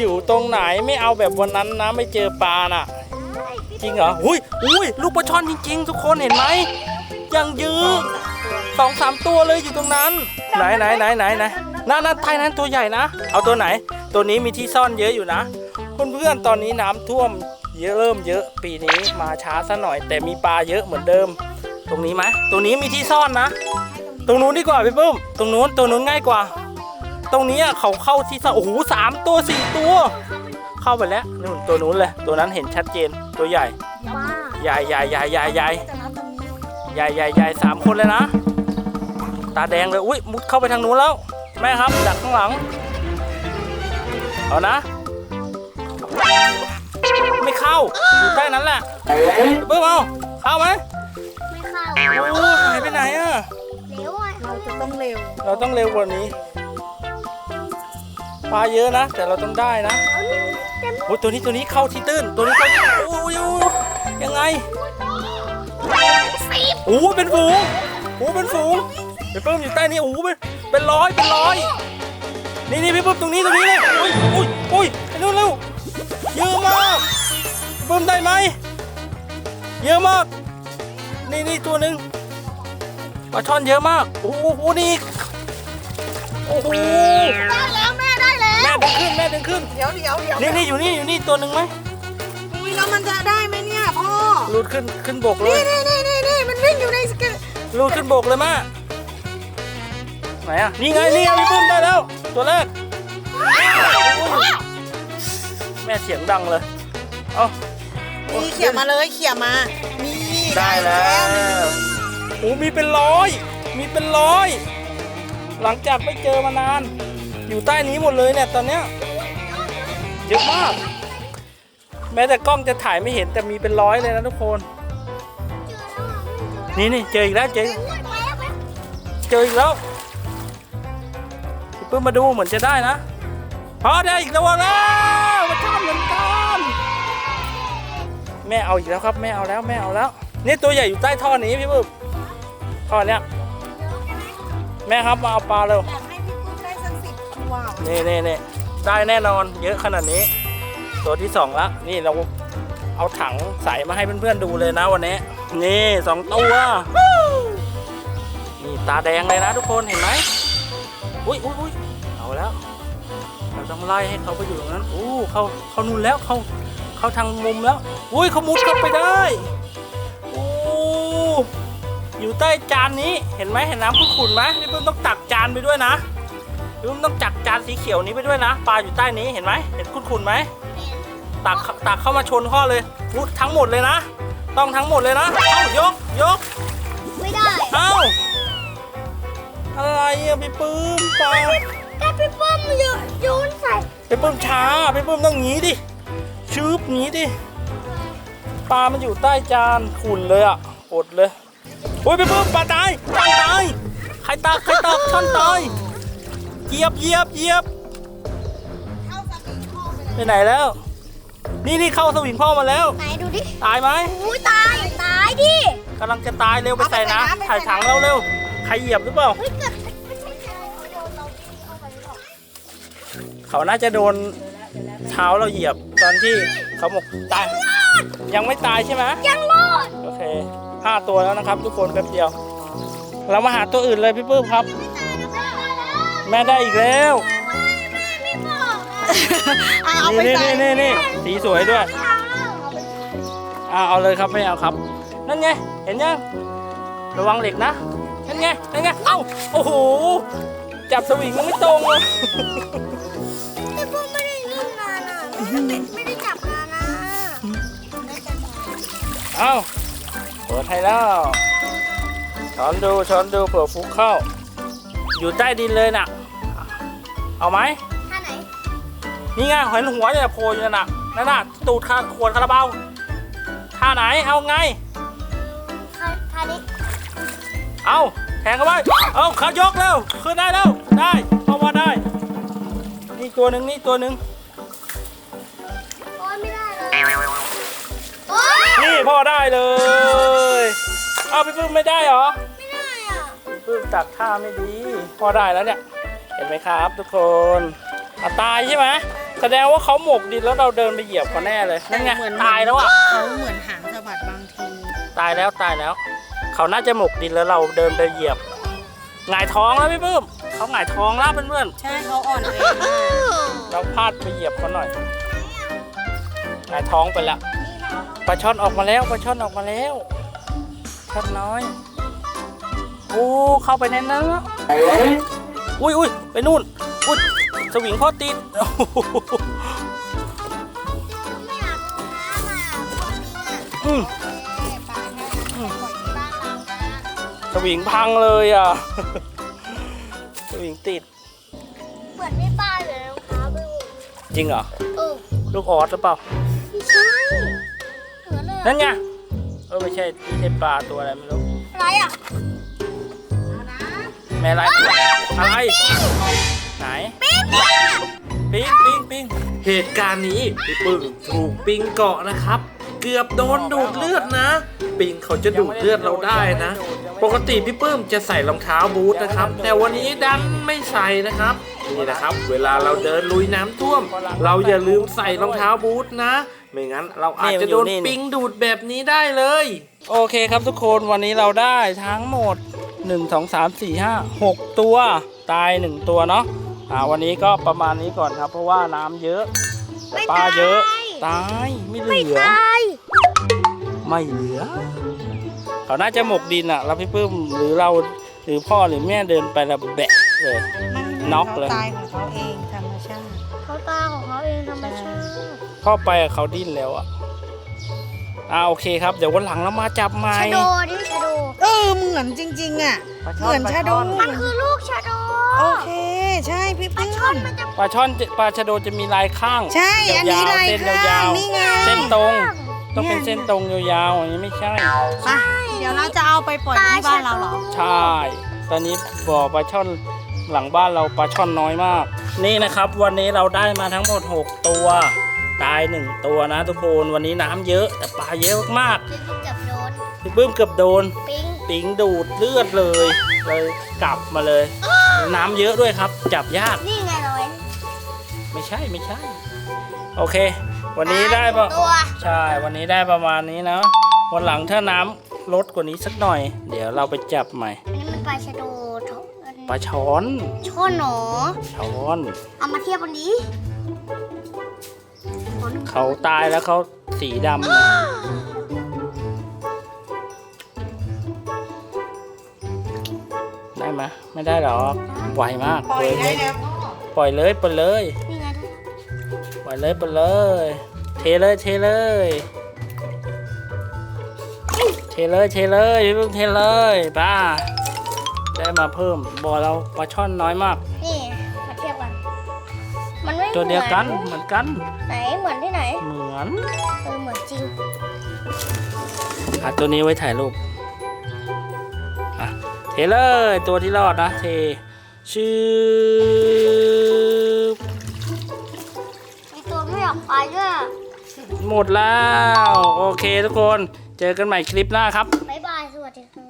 อยู่ตรงไหนไม่เอาแบบวันนั้นนะไม่เจอปลาน่ะ จริงเหรออุ้ยอุ้ยลูกปลาช่อนจริง ๆ ทุกคนเห็นไหมยังยือสองสามตัวเลยอยู่ตรงนั้น ไหนไหนไหนไหนไหนนั่นนั่นไทยนั้นตัวใหญ่นะ เอาตัวไหน ตัวนี้มีที่ซ่อนเยอะอยู่นะเพื่อนๆตอนนี้น้ำท่วมเยอะเริ่มเยอะปีนี้มาช้าซะหน่อย แต่มีปลาเยอะเหมือนเดิม ตรงนี้ไหมตรงนี้มีที่ซ่อนนะ ตรงนู้นดีกว่าพี่ปุ้มตรงนู้นตรงนู้นง่ายกว่า ตรงนี้อะเขาเข้าที่ซ่อนโอ้โหสามตัวสี่ตัว เข้าไปแล้วนู่นตัวนู้นเลย ตัวนั้นเห็นชัดเจนตัวใหญ่บ้าใหญ่ใหญ่ใหญ่ใหญ่ใหญ่จะนับตรงนี้ใหญ่ใหญ่ใหญ่สามคนเลยนะ ตาแดงเลยอุ้ยมุดเข้าไปทางนู้นแล้ว แม่ครับดักข้างหลัง เอานะ ไม่เข้าอยู่ใต้นั้นแหละเบิ้มเอาเข้าไหมไม่เข้าโอ้หายไปไหนอะเร็วอะเราจะต้องเร็ว เราต้องเร็วกว่านี้ ปลาเยอะนะ แต่เราต้องได้นะโอ้ตัวนี้ตัวนี้เข้าที่ตื้นตัวนี้เข้าที่โอ้ยโอ้ยยังไงโอ้เป็นฝูงโอ้เป็นฝูงพี่ปื้มอยู่ใต้นี้โอ้เป็นเป็นร้อยเป็นร้อยนี่นี่พี่ปื้มตรงนี้ตรงนี้เลยอุ้ยอุ้ยอุ้ยไปนู่นเร็วเยอะมากพี่ปื้มได้ไหมเยอะมาก นี่นี่ตัวหนึ่งปลาช่อนเยอะมากโอ้โหนี่โอ้โห อยู่นี่อยู่นี่ตัวหนึ่งไหมอุ้ยแล้วมันจะได้ไหมเนี่ยพ่อ ลูดขึ้นขึ้นบกเลยนี่นี่นี่นี่มันวิ่งอยู่ในสเกตลูดขึ้นบกเลยมาไหนอะนี่ไงนี่ไงพี่ปุ้มได้แล้ว ตัวแรกอุ้ยแม่เสียงดังเลยเอามีเขี่ยมาเลยเขี่ยมามีได้แล้วโอ้มีเป็นร้อย มีเป็นร้อย หลังจากไม่เจอมานาน อยู่ใต้นี้หมดเลยเนี่ยตอนเนี้ย เยอะมาก แม้แต่กล้องจะถ่ายไม่เห็นแต่มีเป็นร้อยเลยนะทุกคน นี่นี่เจออีกแล้วเจออีกเจออีกแล้วพี่ปื้มมาดูเหมือนจะได้นะพอได้อีกแล้วแล้วมาทำเหมือนกันแม่เอาอีกแล้วครับแม่เอาแล้วแม่เอาแล้ว นี่ตัวใหญ่อยู่ใต้ท่อนี้พี่ปื้มท่อเนี้ยแม่ครับมาเอาปลาเร็วอยากให้พี่กุ้งได้สักสิบตัวนี่นี่นี่ ได้แน่นอนเยอะขนาดนี้ ตัวที่สองละนี่เราเอาถังใส่มาให้เพื่อนๆดูเลยนะวันนี้ นี่สองตัวนี่ตาแดงเลยนะทุกคนเห็นไหมอุ้ยอุ้ยอุ้ยเอาแล้วเราต้องไล่ให้เขาไปอยู่ตรงนั้นอู้เขาเขานู่นแล้วเขาเขาทางมุมแล้วอุ้ยเขามุดเข้าไปได้อู้อยู่ใต้จานนี้เห็นไหมเห็นน้ำขุ่นๆไหมนี่เพิ่งต้องตักจานไปด้วยนะ นี่เพิ่งต้องจักจานสีเขียวนี้ไปด้วยนะ ปลาอยู่ใต้นี้เห็นไหมเห็นขุ่นๆไหมตักตักเข้ามาชนข้อเลยมุดทั้งหมดเลยนะ ต้องทั้งหมดเลยนะ เอ้ายกยก ไม่ได้ เอ้า อะไรอะพี่ปื้มปลาแกพี่ป้อมโยนโยนใส่ไปเพิ่มช้าไปเพิ่มต้องงี้ดิชืบงี้ดิปลามันอยู่ใต้จานขุ่นเลยอะอดเลยโอ้ยไปเพิ่มปลาตายช่อนตายใครตากใครตากช่อนตาย เหยียบเหยียบเหยียบเข้าสวิงพ่อไปเลยไปไหนแล้ว นี่นี่เข้าสวิงพ่อมาแล้ว ไหนดูดิตายไหมอุ้ยตายตายดิกำลังจะตายเร็วไปใส่นะถ่ายถังเร็วเร็วใครเหยียบหรือเปล่าเฮ้ยเกิดไม่ใช่เขาโยนเราเข้าไปหรือเปล่าเขาน่าจะโดนเท้าเราเหยียบตอนที่เขาบอกตายยังไม่ตายใช่ไหมยังรอดโอเคห้าตัวแล้วนะครับ ทุกคนแป๊บเดียว เรามาหาตัวอื่นเลยพี่ปื้มครับ แม่ได้อีกแล้วไม่บอกอะเอาไปนี่ใส่นี่นี่นี่สีสวยด้วยอ่าเอาเลยครับไม่เอาครับ นั่นไงเห็นยังระวังเหล็กนะนั่นไงนั่นไงเอ้าโอ้โหจับสวิงมันไม่ตรงเลยพี่ป้อมไม่ได้นิ่งนานอะไม่ได้ไม่ได้จับนานอะเอ้าเปิดให้แล้วช้อนดูช้อนดูเผื่อฟุกเข้า อยู่ใต้ดินเลยน่ะ เอาไหมท่าไหนนี่ไงเห็นหัวเนี่ยโผล่อยู่นั่นน่ะนั่นน่ะตูดคาขวดคาราบาวท่าไหนเอาไง ท่าท่านี้เอาแทงเข้าไปเอาขายกเร็วขึ้นได้แล้วได้เพราะว่าได้ นี่ตัวหนึ่งนี่ตัวหนึ่งโอ้ยไม่ได้เลยโอ้ยนี่พ่อได้เลยเอาพี่ปื้มไม่ได้เหรอไม่ได้อะ พี่ปื้มตักท่าไม่ดีพ่อได้แล้วเนี่ยเห็นไหมครับทุกคนอะตายใช่ไหมแสดงว่าเขาหมกดินแล้วเราเดินไปเหยียบเขาแน่เลยนั่นไงเหมือน ตายแล้วอะเขาเหมือนหางสะบัดบางที ตายแล้วตายแล้ว เขาน่าจะหมกดินแล้วเราเดินไปเหยียบหงายท้องแล้วพี่ปื้มเขาหงายท้องแล้วเพื่อนใช่เขาอ่อนแอมากๆเราพลาดไปเหยียบเขาหน่อยหงายท้องไปละปลาช่อนออกมาแล้วปลาช่อนออกมาแล้วช่อนน้อยโอ้เข้าไปในนั้นแล้ว อุ้ยอุ้ยไปนู่น อุ้ยสวิงพ่อติดไม่อยากลงน้ำอะพวกนี้อะอืมปลาน่าจะปล่อยที่บ้านเรานะสวิงพังเลยอะ สวิงติด เหมือนไม่ป้าเลยรองเท้าไปหมดจริงเหรอเออลูกออสหรือเปล่า ไม่ใช่เหมือนเลยนั่นไง เออไม่ใช่ไม่ใช่ปลาตัวอะไรไม่รู้ อะไรอะ เอานะ แม่ไร อะไร ไหนปิงปิงปิงเหตุการณ์นี้พี่ปึ้งถูกปิงเกาะนะครับ เกือบโดนดูดเลือดนะ ปิงเขาจะดูดเลือดเราได้นะ ปกติพี่ปื้มจะใส่รองเท้าบูทนะครับ แต่วันนี้ดันไม่ใส่นะครับนี่นะครับ เวลาเราเดินลุยน้ำท่วม เราอย่าลืมใส่รองเท้าบูทนะ ไม่งั้นเราอาจจะโดนปิงดูดแบบนี้ได้เลย โอเคครับทุกคนวันนี้เราได้ทั้งหมด 1 2 3 4 5 6ตัวตาย1ตัวเนาะอ่าวันนี้ก็ประมาณนี้ก่อนครับ เพราะว่าน้ำเยอะแต่ปลาเยอะ ตายไม่เหลือตายไม่เหลือ เขาน่าจะหมกดินอะ แล้วพี่ปื้มหรือเราหรือพ่อหรือแม่เดินไปแล้วแบะเลยไม่น็อกเลยขาตายของเขาเองธรรมชาติเขาตาของเขาเองธรรมชาติพ่อไปอะเขาดิ้นแล้วอะอ่าโอเคครับ เดี๋ยววันหลังเรามาจับใหม่ชะโดดิชะโด เออเหมือนจริงๆอะเหมือนชาโดมันคือลูกชะโดโอเค ใช่พี่ปลาปื้ช่อนมมันจะ ปลาช่อนจะปลาชะโดจะมีลายข้างใช่อันนี้ยาวๆลายเส้นข้ายางวนี่ไง ๆเส้นตรง ต้องเนี่ยเป็นเส้นตรงยาวๆอย่างนี้ไม่ใช่ ไปเดี๋ยวเราจะเอาไปปล่อยที่บ้านเราเหรอ ใช่ ตอนนี้บ่อปลาช่อนหลังบ้านเราปลาช่อนน้อยมาก นี่นะครับ วันนี้เราได้มาทั้งหมด 6 ตัว ตาย 1 ตัวนะทุกคน วันนี้น้ำเยอะแต่ปลาเยอะมากเป็นเกือบโดนๆ พี่ปื้มเกือบโดน ปิ้งปิงดูดเลือดเลยเลยกลับมาเลย น้ำเยอะด้วยครับ จับยาก นี่ไงร้อยไม่ใช่ไม่ใช่ โอเค วันนี้ได้ปะตัวใช่ วันนี้ได้ประมาณนี้นะวันหลังถ้าน้ำลดกว่านี้สักหน่อย เดี๋ยวเราไปจับใหม่ อันนี้มันปลาชะโดทปลาช้อน ช่อนหนอช้อน เอามาเทียบกันดิผลเขาตายแล้วเขาสีดำ นะได้ไหมไม่ได้หรอกไวมากปล่อยได้แล้วพ่อปล่อยเลยปล่อยเลยนี่ไงปล่อยเลยปล่อยเลย เทเลยเทเลยเทเลยเทเลยพี่เพิ่งเทเลยป้าได้มาเพิ่มบ่อเราปลาช่อนน้อยมาก นี่มาเทียบกัน มันไม่ตัวเดียวกันหมือเหมือนกัน ไหนเหมือนที่ไหน เหมือนเออเหมือนจริงอะตัวนี้ไว้ถ่ายรูปอะ เทเลยตัวที่รอดนะเทชื่อมีตัวไม่อยากไปด้วยหมดแล้ว โอเคทุกคน เจอกันใหม่คลิปหน้าครับ บ๊ายบาย สวัสดีครับ